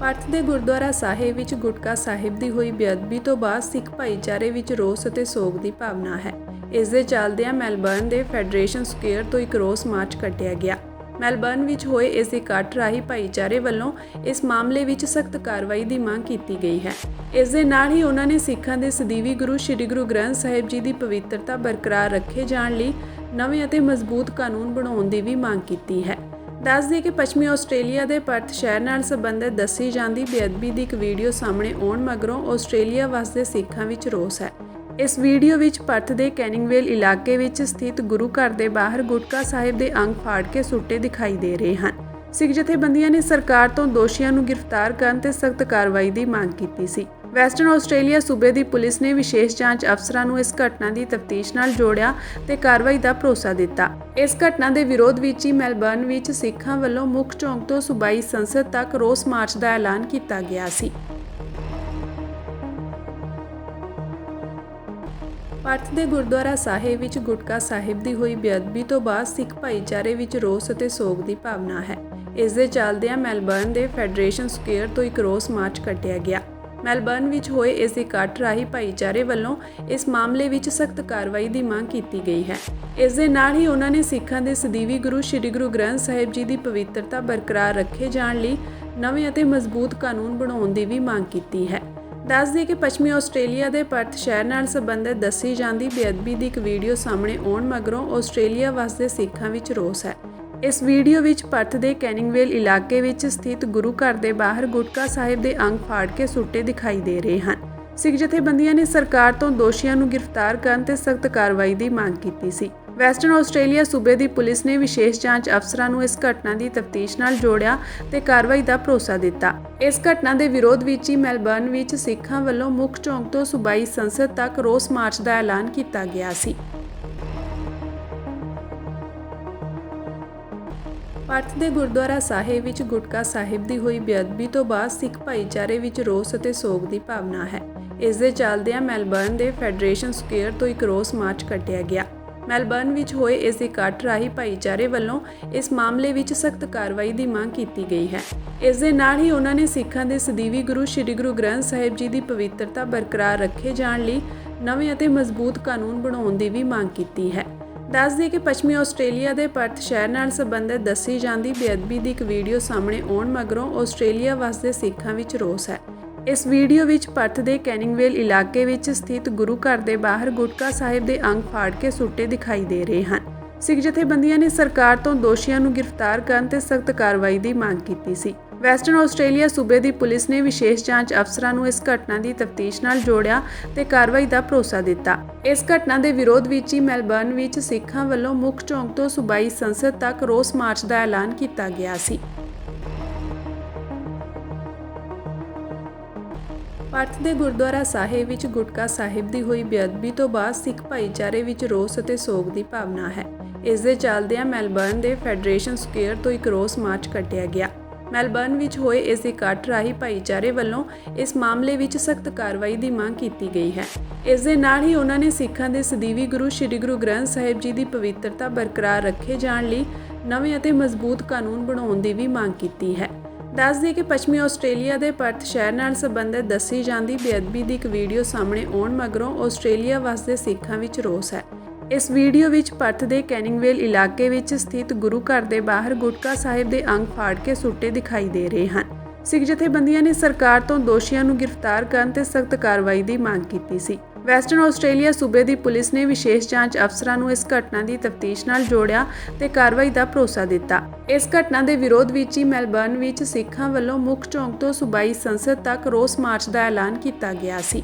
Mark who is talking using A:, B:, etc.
A: Perth ਦੇ ਗੁਰਦੁਆਰਾ ਸਾਹਿਬ ਵਿੱਚ ਗੁਟਕਾ ਸਾਹਿਬ ਦੀ ਹੋਈ ਬੇਅਦਬੀ ਤੋਂ ਬਾਅਦ ਸਿੱਖ ਭਾਈਚਾਰੇ ਵਿੱਚ ਰੋਸ ਅਤੇ ਸੋਗ ਦੀ ਭਾਵਨਾ ਹੈ। ਇਸ ਦੇ ਚੱਲਦਿਆਂ ਮੈਲਬਰਨ ਦੇ ਫੈਡਰੇਸ਼ਨ ਸਕੁਅਰ ਤੋਂ ਇੱਕ ਰੋਸ ਮਾਰਚ ਕੱਢਿਆ ਗਿਆ। ਮੈਲਬਰਨ ਵਿੱਚ ਹੋਏ ਇਸ ਇਕੱਠ ਰਾਹੀਂ ਭਾਈਚਾਰੇ ਵੱਲੋਂ ਇਸ ਮਾਮਲੇ ਵਿੱਚ ਸਖਤ ਕਾਰਵਾਈ ਦੀ ਮੰਗ ਕੀਤੀ ਗਈ ਹੈ। ਇਸ ਦੇ ਨਾਲ ਹੀ ਉਹਨਾਂ ਨੇ ਸਿੱਖਾਂ ਦੇ ਸਦੀਵੀ ਗੁਰੂ ਸ੍ਰੀ ਗੁਰੂ ਗ੍ਰੰਥ ਸਾਹਿਬ ਜੀ ਦੀ ਪਵਿੱਤਰਤਾ ਬਰਕਰਾਰ ਰੱਖੇ ਜਾਣ ਲਈ ਨਵੇਂ ਅਤੇ ਮਜ਼ਬੂਤ ਕਾਨੂੰਨ ਬਣਾਉਣ ਦੀ ਵੀ ਮੰਗ ਕੀਤੀ ਹੈ। ਦੱਸ ਦਈਏ ਕਿ ਪੱਛਮੀ ਆਸਟ੍ਰੇਲੀਆ ਦੇ ਪਰਥ ਸ਼ਹਿਰ ਨਾਲ ਸੰਬੰਧਿਤ ਦੱਸੀ ਜਾਂਦੀ ਬੇਅਦਬੀ ਦੀ ਇੱਕ ਵੀਡੀਓ ਸਾਹਮਣੇ ਆਉਣ ਮਗਰੋਂ ਆਸਟ੍ਰੇਲੀਆ ਵਸਦੇ ਸਿੱਖਾਂ ਵਿੱਚ ਰੋਸ ਹੈ। ਇਸ ਵੀਡੀਓ ਵਿੱਚ ਪਰਥ ਦੇ ਕੈਨਿੰਗਵੇਲ ਇਲਾਕੇ ਵਿੱਚ ਸਥਿਤ ਗੁਰੂ ਘਰ ਦੇ ਬਾਹਰ ਗੁਟਕਾ ਸਾਹਿਬ ਦੇ ਅੰਗ ਫਾੜ ਕੇ ਸੁੱਟੇ ਦਿਖਾਈ ਦੇ ਰਹੇ ਹਨ। ਸਿੱਖ ਜਥੇਬੰਦੀਆਂ ਨੇ ਸਰਕਾਰ ਤੋਂ ਦੋਸ਼ੀਆਂ ਨੂੰ ਗ੍ਰਿਫਤਾਰ ਕਰਨ ਤੇ ਸਖਤ ਕਾਰਵਾਈ ਦੀ ਮੰਗ ਕੀਤੀ ਸੀ। ਵੈਸਟਰਨ ਆਸਟ੍ਰੇਲੀਆ ਸੂਬੇ ਦੀ ਪੁਲਿਸ ਨੇ ਵਿਸ਼ੇਸ਼ ਜਾਂਚ ਅਫਸਰਾਂ ਨੂੰ ਇਸ ਘਟਨਾ ਦੀ ਤਫਤੀਸ਼ ਨਾਲ ਜੋੜਿਆ ਤੇ ਕਾਰਵਾਈ ਦਾ ਭਰੋਸਾ ਦਿੱਤਾ। ਇਸ ਘਟਨਾ ਦੇ ਵਿਰੋਧ ਵਿੱਚ ਹੀ ਮੈਲਬਰਨ ਵਿੱਚ ਸਿੱਖਾਂ ਵੱਲੋਂ ਮੁੱਖ ਚੌਂਕ ਤੋਂ ਸੂਬਾਈ ਸੰਸਦ ਤੱਕ ਰੋਸ ਮਾਰਚ ਦਾ ਐਲਾਨ ਕੀਤਾ ਗਿਆ ਸੀ। ਭਾਰਤ ਦੇ ਗੁਰਦੁਆਰਾ ਸਾਹਿਬ ਵਿੱਚ ਗੁਟਕਾ ਸਾਹਿਬ ਦੀ ਹੋਈ ਬੇਅਦਬੀ ਤੋਂ ਬਾਅਦ ਸਿੱਖ ਭਾਈਚਾਰੇ ਵਿੱਚ ਰੋਸ ਅਤੇ ਸੋਗ ਦੀ ਭਾਵਨਾ ਹੈ। ਇਸ ਦੇ ਚੱਲਦਿਆਂ ਮੈਲਬਰਨ ਦੇ ਫੈਡਰੇਸ਼ਨ ਸਕੁਅਰ ਤੋਂ ਇੱਕ ਰੋਸ ਮਾਰਚ ਕੱਢਿਆ ਗਿਆ। ਮੈਲਬਰਨ ਵਿੱਚ ਹੋਏ ਇਸ ਇਕੱਠ ਰਾਹੀਂ ਭਾਈਚਾਰੇ ਵੱਲੋਂ ਇਸ ਮਾਮਲੇ ਵਿੱਚ ਸਖਤ ਕਾਰਵਾਈ ਦੀ ਮੰਗ ਕੀਤੀ ਗਈ ਹੈ। ਇਸ ਦੇ ਨਾਲ ਹੀ ਉਹਨਾਂ ਨੇ ਸਿੱਖਾਂ ਦੇ ਸਦੀਵੀ ਗੁਰੂ ਸ੍ਰੀ ਗੁਰੂ ਗ੍ਰੰਥ ਸਾਹਿਬ ਜੀ ਦੀ ਪਵਿੱਤਰਤਾ ਬਰਕਰਾਰ ਰੱਖੇ ਜਾਣ ਲਈ ਨਵੇਂ ਅਤੇ ਮਜ਼ਬੂਤ ਕਾਨੂੰਨ ਬਣਾਉਣ ਦੀ ਵੀ ਮੰਗ ਕੀਤੀ ਹੈ। ਦੱਸ ਦਈਏ ਕਿ ਪੱਛਮੀ ਆਸਟ੍ਰੇਲੀਆ ਦੇ ਪਰਥ ਸ਼ਹਿਰ ਨਾਲ ਸੰਬੰਧਿਤ ਦੱਸੀ ਜਾਂਦੀ ਬੇਅਦਬੀ ਦੀ ਇੱਕ ਵੀਡੀਓ ਸਾਹਮਣੇ ਆਉਣ ਮਗਰੋਂ ਆਸਟ੍ਰੇਲੀਆ ਵਸਦੇ ਸਿੱਖਾਂ ਵਿੱਚ ਰੋਸ ਹੈ। ਇਸ ਵੀਡੀਓ ਵਿੱਚ ਪਰਥ ਦੇ ਕੈਨਿੰਗਵੇਲ ਇਲਾਕੇ ਵਿੱਚ ਸਥਿਤ ਗੁਰੂ ਘਰ ਦੇ ਬਾਹਰ ਗੁਟਕਾ ਸਾਹਿਬ ਦੇ ਅੰਗ ਫਾੜ ਕੇ ਸੁੱਟੇ ਦਿਖਾਈ ਦੇ ਰਹੇ ਹਨ। ਸਿੱਖ ਜਥੇਬੰਦੀਆਂ ਨੇ ਸਰਕਾਰ ਤੋਂ ਦੋਸ਼ੀਆਂ ਨੂੰ ਗ੍ਰਿਫਤਾਰ ਕਰਨ ਤੇ ਸਖਤ ਕਾਰਵਾਈ ਦੀ ਮੰਗ ਕੀਤੀ ਸੀ। ਵੈਸਟਰਨ ਆਸਟ੍ਰੇਲੀਆ ਸੂਬੇ ਦੀ ਪੁਲਿਸ ਨੇ ਵਿਸ਼ੇਸ਼ ਜਾਂਚ ਅਫਸਰਾਂ ਨੂੰ ਇਸ ਘਟਨਾ ਦੀ ਤਫਤੀਸ਼ ਨਾਲ ਜੋੜਿਆ ਤੇ ਕਾਰਵਾਈ ਦਾ ਭਰੋਸਾ ਦਿੱਤਾ। ਇਸ ਘਟਨਾ ਦੇ ਵਿਰੋਧ ਵਿੱਚ ਹੀ ਮੈਲਬਰਨ ਵਿੱਚ ਸਿੱਖਾਂ ਵੱਲੋਂ ਮੁੱਖ ਚੌਂਕ ਤੋਂ ਸੂਬਾਈ ਸੰਸਦ ਤੱਕ ਰੋਸ ਮਾਰਚ ਦਾ ਐਲਾਨ ਕੀਤਾ ਗਿਆ ਸੀ। ਭਾਰਤ ਦੇ ਗੁਰਦੁਆਰਾ ਸਾਹਿਬ ਵਿੱਚ ਗੁਟਕਾ ਸਾਹਿਬ ਦੀ ਹੋਈ ਬੇਅਦਬੀ ਤੋਂ ਬਾਅਦ ਸਿੱਖ ਭਾਈਚਾਰੇ ਵਿੱਚ ਰੋਸ ਅਤੇ ਸੋਗ ਦੀ ਭਾਵਨਾ ਹੈ। ਇਸ ਦੇ ਚੱਲਦਿਆਂ ਮੈਲਬਰਨ ਦੇ ਫੈਡਰੇਸ਼ਨ ਸਕੁਅਰ ਤੋਂ ਇੱਕ ਰੋਸ ਮਾਰਚ ਕੱਢਿਆ ਗਿਆ। ਮੈਲਬਰਨ ਵਿੱਚ ਹੋਏ ਇਸ ਇਕੱਠ ਰਾਹੀਂ ਭਾਈਚਾਰੇ ਵੱਲੋਂ ਇਸ ਮਾਮਲੇ ਵਿੱਚ ਸਖਤ ਕਾਰਵਾਈ ਦੀ ਮੰਗ ਕੀਤੀ ਗਈ ਹੈ। ਇਸ ਦੇ ਨਾਲ ਹੀ ਉਹਨਾਂ ਨੇ ਸਿੱਖਾਂ ਦੇ ਸਦੀਵੀ ਗੁਰੂ ਸ੍ਰੀ ਗੁਰੂ ਗ੍ਰੰਥ ਸਾਹਿਬ ਜੀ ਦੀ ਪਵਿੱਤਰਤਾ ਬਰਕਰਾਰ ਰੱਖੇ ਜਾਣ ਲਈ ਨਵੇਂ ਅਤੇ ਮਜ਼ਬੂਤ ਕਾਨੂੰਨ ਬਣਾਉਣ ਦੀ ਵੀ ਮੰਗ ਕੀਤੀ ਹੈ। ਦੱਸ ਦਈਏ ਕਿ ਪੱਛਮੀ ਆਸਟ੍ਰੇਲੀਆ ਦੇ ਪਰਥ ਸ਼ਹਿਰ ਨਾਲ ਸੰਬੰਧਿਤ ਦੱਸੀ ਜਾਂਦੀ ਬੇਅਦਬੀ ਦੀ ਇੱਕ ਵੀਡੀਓ ਸਾਹਮਣੇ ਆਉਣ ਮਗਰੋਂ ਆਸਟ੍ਰੇਲੀਆ ਵਸਦੇ ਸਿੱਖਾਂ ਵਿੱਚ ਰੋਸ ਹੈ। ਇਸ ਵੀਡੀਓ ਵਿੱਚ ਪਰਥ ਦੇ ਕੈਨਿੰਗਵੇਲ ਇਲਾਕੇ ਵਿੱਚ ਸਥਿਤ ਗੁਰੂ ਘਰ ਦੇ ਬਾਹਰ ਗੁਟਕਾ ਸਾਹਿਬ ਦੇ ਅੰਗ ਫਾੜ ਕੇ ਸੁੱਟੇ ਦਿਖਾਈ ਦੇ ਰਹੇ ਹਨ। ਸਿੱਖ ਜਥੇਬੰਦੀਆਂ ਨੇ ਸਰਕਾਰ ਤੋਂ ਦੋਸ਼ੀਆਂ ਨੂੰ ਗ੍ਰਿਫਤਾਰ ਕਰਨ ਤੇ ਸਖਤ ਕਾਰਵਾਈ ਦੀ ਮੰਗ ਕੀਤੀ ਸੀ। ਵੈਸਟਰਨ ਆਸਟ੍ਰੇਲੀਆ ਸੂਬੇ ਦੀ ਪੁਲਿਸ ਨੇ ਵਿਸ਼ੇਸ਼ ਜਾਂਚ ਅਫਸਰਾਂ ਨੂੰ ਇਸ ਘਟਨਾ ਦੀ ਤਫਤੀਸ਼ ਨਾਲ ਜੋੜਿਆ ਤੇ ਕਾਰਵਾਈ ਦਾ ਭਰੋਸਾ ਦਿੱਤਾ। ਇਸ ਘਟਨਾ ਦੇ ਵਿਰੋਧ ਵਿੱਚ ਹੀ ਮੈਲਬਰਨ ਵਿੱਚ ਸਿੱਖਾਂ ਵੱਲੋਂ ਮੁੱਖ ਚੌਂਕ ਤੋਂ ਸੂਬਾਈ ਸੰਸਦ ਤੱਕ ਰੋਸ ਮਾਰਚ ਦਾ ਐਲਾਨ ਕੀਤਾ ਗਿਆ ਸੀ। ਭਾਰਤ ਦੇ ਗੁਰਦੁਆਰਾ ਸਾਹਿਬ ਵਿੱਚ ਗੁਟਕਾ ਸਾਹਿਬ ਦੀ ਹੋਈ ਬੇਅਦਬੀ ਤੋਂ ਬਾਅਦ ਸਿੱਖ ਭਾਈਚਾਰੇ ਵਿੱਚ ਰੋਸ ਅਤੇ ਸੋਗ ਦੀ ਭਾਵਨਾ ਹੈ। ਇਸ ਦੇ ਚੱਲਦਿਆਂ ਮੈਲਬਰਨ ਦੇ ਫੈਡਰੇਸ਼ਨ ਸਕੁਅਰ ਤੋਂ ਇੱਕ ਰੋਸ ਮਾਰਚ ਕੱਢਿਆ ਗਿਆ। ਮੈਲਬਰਨ ਵਿੱਚ ਹੋਏ ਇਸ ਇਕੱਠ ਰਾਹੀਂ ਭਾਈਚਾਰੇ ਵੱਲੋਂ ਇਸ ਮਾਮਲੇ ਵਿੱਚ ਸਖਤ ਕਾਰਵਾਈ ਦੀ ਮੰਗ ਕੀਤੀ ਗਈ ਹੈ। ਇਸ ਦੇ ਨਾਲ ਹੀ ਉਹਨਾਂ ਨੇ ਸਿੱਖਾਂ ਦੇ ਸਦੀਵੀ ਗੁਰੂ ਸ੍ਰੀ ਗੁਰੂ ਗ੍ਰੰਥ ਸਾਹਿਬ ਜੀ ਦੀ ਪਵਿੱਤਰਤਾ ਬਰਕਰਾਰ ਰੱਖੇ ਜਾਣ ਲਈ ਨਵੇਂ ਅਤੇ ਮਜ਼ਬੂਤ ਕਾਨੂੰਨ ਬਣਾਉਣ ਦੀ ਵੀ ਮੰਗ ਕੀਤੀ ਹੈ। ਦੱਸ ਦਈਏ ਕਿ ਪੱਛਮੀ ਆਸਟ੍ਰੇਲੀਆ ਦੇ ਪਰਥ ਸ਼ਹਿਰ ਨਾਲ ਸੰਬੰਧਿਤ ਦੱਸੀ ਜਾਂਦੀ ਬੇਅਦਬੀ ਦੀ ਇੱਕ ਵੀਡੀਓ ਸਾਹਮਣੇ ਆਉਣ ਮਗਰੋਂ ਆਸਟ੍ਰੇਲੀਆ ਵਸਦੇ ਸਿੱਖਾਂ ਵਿੱਚ ਰੋਸ ਹੈ। ਇਸ ਵੀਡੀਓ ਵਿੱਚ ਪਰਥ ਦੇ ਕੈਨਿੰਗਵੇਲ ਇਲਾਕੇ ਵਿੱਚ ਸਥਿਤ ਗੁਰੂ ਘਰ ਦੇ ਬਾਹਰ ਗੁਟਕਾ ਸਾਹਿਬ ਦੇ ਅੰਗ ਫਾੜ ਕੇ ਸੁੱਟੇ ਦਿਖਾਈ ਦੇ ਰਹੇ ਹਨ। ਸਿੱਖ ਜਥੇਬੰਦੀਆਂ ਨੇ ਸਰਕਾਰ ਤੋਂ ਦੋਸ਼ੀਆਂ ਨੂੰ ਗ੍ਰਿਫਤਾਰ ਕਰਨ ਤੇ ਸਖਤ ਕਾਰਵਾਈ ਦੀ ਮੰਗ ਕੀਤੀ ਸੀ। ਵੈਸਟਰਨ ਆਸਟ੍ਰੇਲੀਆ ਸੂਬੇ ਦੀ ਪੁਲਿਸ ਨੇ ਵਿਸ਼ੇਸ਼ ਜਾਂਚ ਅਫਸਰਾਂ ਨੂੰ ਇਸ ਘਟਨਾ ਦੀ ਤਫਤੀਸ਼ ਨਾਲ ਜੋੜਿਆ ਤੇ ਕਾਰਵਾਈ ਦਾ ਭਰੋਸਾ ਦਿੱਤਾ। ਇਸ ਘਟਨਾ ਦੇ ਵਿਰੋਧ ਵਿੱਚ ਹੀ ਮੈਲਬਰਨ ਵਿੱਚ ਸਿੱਖਾਂ ਵੱਲੋਂ ਮੁੱਖ ਚੌਂਕ ਤੋਂ ਸੂਬਾਈ ਸੰਸਦ ਤੱਕ ਰੋਸ ਮਾਰਚ ਦਾ ਐਲਾਨ ਕੀਤਾ ਗਿਆ ਸੀ।